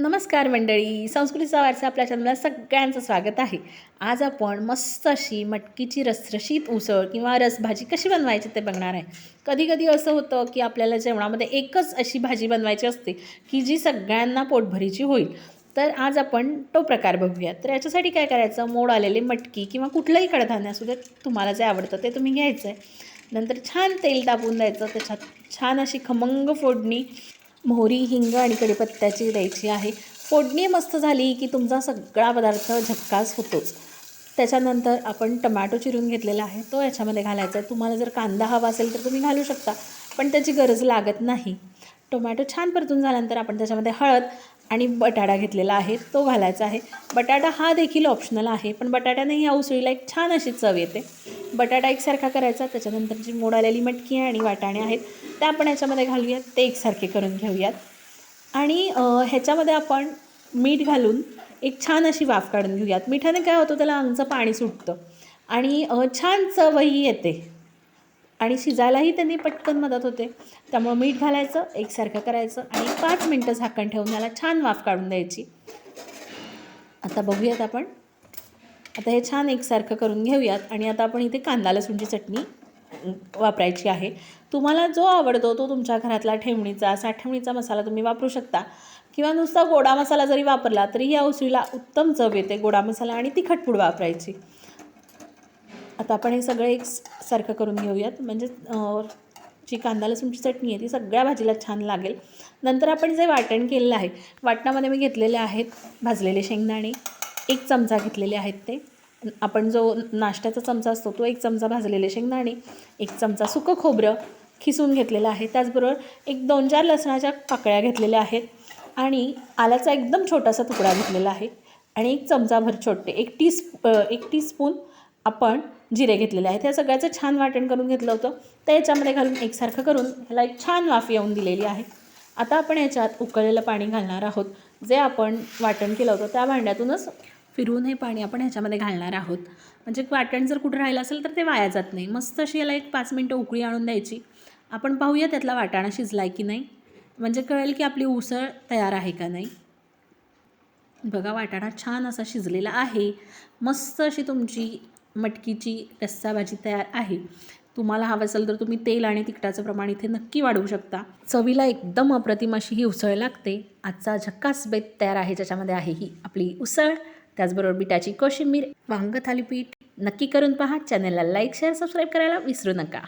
नमस्कार मंडळी संस्कृतीचा वारसा आपल्या चॅनलला सगळ्यांचं स्वागत आहे. आज आपण मस्त अशी मटकीची रसरशीत उसळ किंवा रसभाजी कशी बनवायची ते बघणार आहे. कधी कधी असं होतं की आपल्याला जेवणामध्ये एकच अशी भाजी बनवायची असते की जी सगळ्यांना पोटभरीची होईल. तर आज आपण तो प्रकार बघूया. तर याच्यासाठी काय करायचं? मोड आलेले मटकी किंवा कुठलंही कडधान्य असू दे तुम्हाला जे आवडतं ते तुम्ही घ्यायचं आहे नंतर छान तेल तापून द्यायचं. त्याच्यात छान अशी खमंग फोडणी मोहरी हिंग आणि कढीपत्त्याची द्यायची आहे. फोडणी मस्त झाली की तुमचा सगळा पदार्थ झक्कास होतोच. त्याच्यानंतर आपण टमॅटो चिरून घेतलेला आहे. तो याच्यामध्ये घालायचा आहे. तुम्हाला जर कांदा हवा असेल तर तुम्ही घालू शकता पण त्याची गरज लागत नाही. टोमॅटो छान परतून झाल्यानंतर आपण त्याच्यामध्ये हळद आणि बटाटा घेतलेला आहे. तो घालायचा आहे. बटाटा हा देखील ऑप्शनल आहे पण बटाट्याने या उसळीला एक छान अशी चव येते. बटाटा एकसारखा करायचा त्याच्यानंतर जी मोड आलेली मटकी आणि वाटाणे आहेत त्या आपण याच्यामध्ये घालूयात ते एकसारखे करून घेऊयात. आणि ह्याच्यामध्ये आपण मीठ घालून एक छान अशी वाफ काढून घेऊयात. मिठाने काय होतं त्याला अंगचं पाणी सुटतं. आणि छान चवही येते. आणि शिजायलाही त्यांनी पटकन मदत होते. त्यामुळं मीठ घालायचं एकसारखं करायचं आणि पाच मिनटं झाकण ठेवून याला छान वाफ काढून द्यायची. आता बघूयात आपण आता हे छान एकसारखं करून घेऊयात. आणि आता आपण इथे कांदा लसूणची चटणी वापरायची आहे. तुम्हाला जो आवडतो तो तुमच्या घरातला ठेवणीचा साठवणीचा मसाला तुम्ही वापरू शकता. किंवा नुसता गोडा मसाला जरी वापरला तरी या उसळीला उत्तम चव येते गोडा मसाला आणि तिखट पूड वापरायची. आता आपण हे सगळं एक सारखं करून घेऊयात. म्हणजे जी कांदा लसूणची चटणी आहे ती सगळ्या भाजीला छान लागेल. नंतर आपण जे वाटण केलेलं आहे वाटणामध्ये मी घेतलेले आहेत भाजलेले शेंगदाणे. एक चमचा घेतलेले आहेत ते. आपण जो नाश्त्याचा चमचा असतो तो एक चमचा भाजलेले शेंगदाणे एक चमचा सुकं खोबरं खिसून घेतलेलं आहे. त्याचबरोबर एक दोन चार लसणाच्या पाकळ्या घेतलेल्या आहेत आणि आल्याचा एकदम छोटासा तुकडा घेतलेला आहे आणि एक चमचाभर छोटे एक टी एक टीस्पून आपण जिरे घेतलेले आहेत. ह्या सगळ्याचं छान वाटण करून घेतलं होतं. तर याच्यामध्ये घालून एकसारखं करून ह्याला एक छान वाफ येऊन दिलेली आहे. आता आपण याच्यात उकळलेलं पाणी घालणार आहोत. जे आपण वाटण केलं होतं त्या भांड्यातूनच फिरून हे पाणी आपण ह्याच्यामध्ये घालणार आहोत. म्हणजे वाटण जर कुठं राहिलं असेल तर ते वाया जात नाही. मस्त अशी याला एक पाच मिनटं उकळी आणून द्यायची. आपण पाहूया त्यातला वाटाणा शिजला आहे की नाही. म्हणजे कळेल की आपली उसळ तयार आहे का नाही. बघा वाटाणा छान असा शिजलेला आहे. मस्त अशी तुमची मटकीची रस्सा भाजी तयार आहे. तुम्हाला हवं असेल तर तुम्ही तेल आणि तिखटाचं प्रमाण इथे नक्की वाढवू शकता. चवीला एकदम अप्रतिम अशी ही उसळ लागते. आजचा झक्कास बेत तयार आहे ज्याच्यामध्ये आहे ही आपली उसळ. त्याचबरोबर बिटाची कोशिंबीर वांग थालीपीठ. नक्की करून पहा. चॅनलला लाईक शेअर सबस्क्राईब करायला विसरू नका.